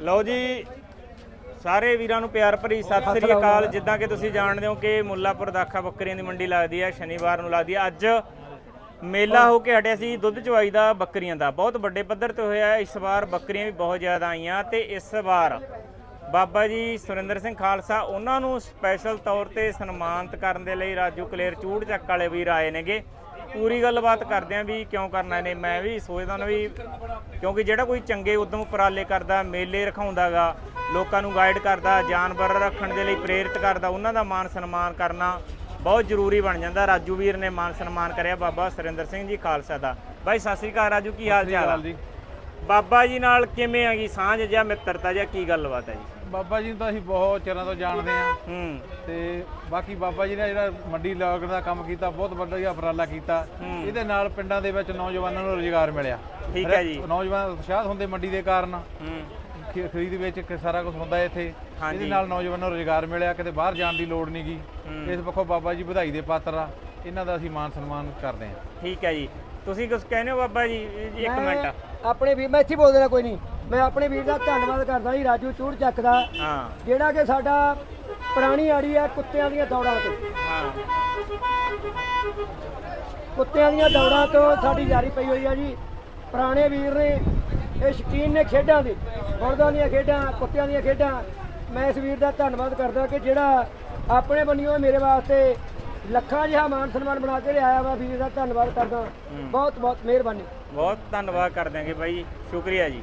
ਲਓ ਜੀ ਸਾਰੇ ਵੀਰਾਂ ਨੂੰ ਪਿਆਰ ਭਰੀ ਸਤਿ ਸ੍ਰੀ ਅਕਾਲ। ਜਿੱਦਾਂ ਕਿ ਤੁਸੀਂ ਜਾਣਦੇ ਹੋ ਕਿ ਮੁੱਲਾਪੁਰ ਦਾਖਾ ਬੱਕਰੀਆਂ ਦੀ ਮੰਡੀ ਲੱਗਦੀ ਹੈ ਸ਼ਨੀਵਾਰ ਨੂੰ ਲੱਗਦੀ ਹੈ। ਅੱਜ ਮੇਲਾ ਹੋ ਕੇ ਹਟਿਆ ਸੀ ਦੁੱਧ ਚਵਾਈ ਦਾ ਬੱਕਰੀਆਂ ਦਾ। ਬਹੁਤ ਵੱਡੇ ਪੱਧਰ ਤੇ ਹੋਇਆ ਇਸ ਵਾਰ ਬੱਕਰੀਆਂ ਵੀ ਬਹੁਤ ਜ਼ਿਆਦਾ ਆਈਆਂ ਤੇ ਇਸ ਵਾਰ ਬਾਬਾ ਜੀ ਸੁਰਿੰਦਰ ਸਿੰਘ ਖਾਲਸਾ ਉਹਨਾਂ ਨੂੰ ਸਪੈਸ਼ਲ ਤੌਰ ਤੇ ਸਨਮਾਨਿਤ ਕਰਨ ਦੇ ਲਈ ਰਾਜੂ ਕਲੇਰ ਚੂੜ ਚੱਕ ਵਾਲੇ ਵੀਰ ਆਏ ਨੇਗੇ। ਪੂਰੀ ਗੱਲਬਾਤ ਕਰਦੇ ਆਂ ਵੀ ਕਿਉਂ ਕਰਨਾ ਨੇ ਮੈਂ ਵੀ ਸੋਚਦਾ ਨਾ ਵੀ ਕਿਉਂਕਿ ਜਿਹੜਾ ਕੋਈ ਚੰਗੇ ਉਦਮ ਉਪਰਾਲੇ ਕਰਦਾ ਮੇਲੇ ਰਖਾਉਂਦਾਗਾ ਲੋਕਾਂ ਨੂੰ ਗਾਈਡ ਕਰਦਾ ਜਾਨਵਰ ਰੱਖਣ ਦੇ ਲਈ ਪ੍ਰੇਰਿਤ ਕਰਦਾ ਉਹਨਾਂ ਦਾ ਮਾਨ ਸਨਮਾਨ ਕਰਨਾ ਬਹੁਤ ਜ਼ਰੂਰੀ ਬਣ ਜਾਂਦਾ। ਰਾਜੂ ਵੀਰ ਨੇ ਮਾਨ ਸਨਮਾਨ ਕਰਿਆ ਬਾਬਾ ਸੁਰਿੰਦਰ ਸਿੰਘ ਜੀ ਖਾਲਸਾ ਦਾ। ਬਾਈ ਸਤਿ ਸ੍ਰੀ ਅਕਾਲ ਰਾਜੂ ਕੀ ਹਾਲ ਚਾਲ ਆ? ਜੀ। ਬਾਬਾ ਜੀ ਨਾਲ ਕਿਵੇਂ ਆ ਗਈ ਸਾਂਝ ਜਾਂ ਮਿੱਤਰਤਾ ਜਾਂ ਕੀ ਗੱਲਬਾਤ ਹੈ ਜੀ? ਬਾਬਾ ਜੀ ਨੂੰ ਤਾਂ ਅਸੀਂ ਬਹੁਤ ਚਿਰਾਂ ਤੋਂ ਜਾਣਦੇ ਆ। ਹੂੰ। ਬਾਕੀ ਬਾਬਾ ਜੀ ਨੇ ਜਿਹੜਾ ਮੰਡੀ ਲਾਗਣ ਦਾ ਕੰਮ ਕੀਤਾ ਬਹੁਤ ਵੱਡਾ ਜਿਹਾ ਉਪਰਾਲਾ ਕੀਤਾ। ਇਹਦੇ ਨਾਲ ਪਿੰਡਾਂ ਦੇ ਵਿੱਚ ਨੌਜਵਾਨਾਂ ਨੂੰ ਰੋਜ਼ਗਾਰ ਮਿਲਿਆ। ਠੀਕ ਹੈ ਜੀ। ਨੌਜਵਾਨ ਉਤਸ਼ਾਹ ਹੁੰਦੇ ਮੰਡੀ ਦੇ ਕਾਰਨ। ਖਰੀਦ ਵਿੱਚ ਸਾਰਾ ਕੁਝ ਹੁੰਦਾ ਇੱਥੇ। ਇਹਦੇ ਨਾਲ ਨੌਜਵਾਨਾਂ ਨੂੰ ਰੋਜ਼ਗਾਰ ਮਿਲਿਆ ਕਿਤੇ ਬਾਹਰ ਜਾਣ ਦੀ ਲੋੜ ਨਹੀਂ ਗਈ। ਇਸ ਪੱਖੋਂ ਬਾਬਾ ਜੀ ਵਧਾਈ ਦੇ ਪਾਤਰ ਆ। ਇਹਨਾਂ ਦਾ ਅਸੀਂ ਮਾਨ ਸਨਮਾਨ ਕਰਦੇ ਹਾਂ। ਠੀਕ ਹੈ ਜੀ। ਤੁਸੀਂ ਕੁਝ ਕਹਿੰਦੇ ਹੋ ਬਾਬਾ ਜੀ? ਇੱਕ ਮਿੰਟ। ਆਪਣੇ ਵੀਰ ਮੈਂ ਇੱਥੇ ਬੋਲ ਦੇਣਾ ਕੋਈ ਨਹੀਂ। ਮੈਂ ਆਪਣੇ ਵੀਰ ਦਾ ਧੰਨਵਾਦ ਕਰਦਾ ਜੀ ਰਾਜੂ ਚੂੜ ਚੱਕ ਦਾ ਹਾਂ। ਜਿਹੜਾ ਕਿ ਸਾਡਾ ਪੁਰਾਣੀ ਆੜੀ ਹੈ ਕੁੱਤਿਆਂ ਦੀਆਂ ਦੌੜਾਂ ਤੋਂ। ਹਾਂ ਕੁੱਤਿਆਂ ਦੀਆਂ ਦੌੜਾਂ ਤੋਂ ਸਾਡੀ ਜਾਰੀ ਪਈ ਹੋਈ ਆ ਜੀ। ਪੁਰਾਣੇ ਵੀਰ ਨੇ ਇਹ ਸ਼ਕੀਨ ਨੇ ਖੇਡਾਂ ਦੇ ਬਲਦਾਂ ਦੀਆਂ ਖੇਡਾਂ ਕੁੱਤਿਆਂ ਦੀਆਂ ਖੇਡਾਂ। ਮੈਂ ਇਸ ਵੀਰ ਦਾ ਧੰਨਵਾਦ ਕਰਦਾ ਕਿ ਜਿਹੜਾ ਆਪਣੇ ਬੰਨਿਓ ਮੇਰੇ ਵਾਸਤੇ ਲੱਖਾਂ ਜਿਹਾ ਮਾਨ ਸਨਮਾਨ ਬਣਾ ਕੇ ਲਿਆਇਆ ਵਾ ਵੀਰ ਦਾ ਧੰਨਵਾਦ ਕਰਦਾ। ਬਹੁਤ ਬਹੁਤ ਮਿਹਰਬਾਨੀ। ਬਹੁਤ ਧੰਨਵਾਦ ਕਰ ਦਿਆਂਗੇ ਬਾਈ ਸ਼ੁਕਰੀਆ ਜੀ।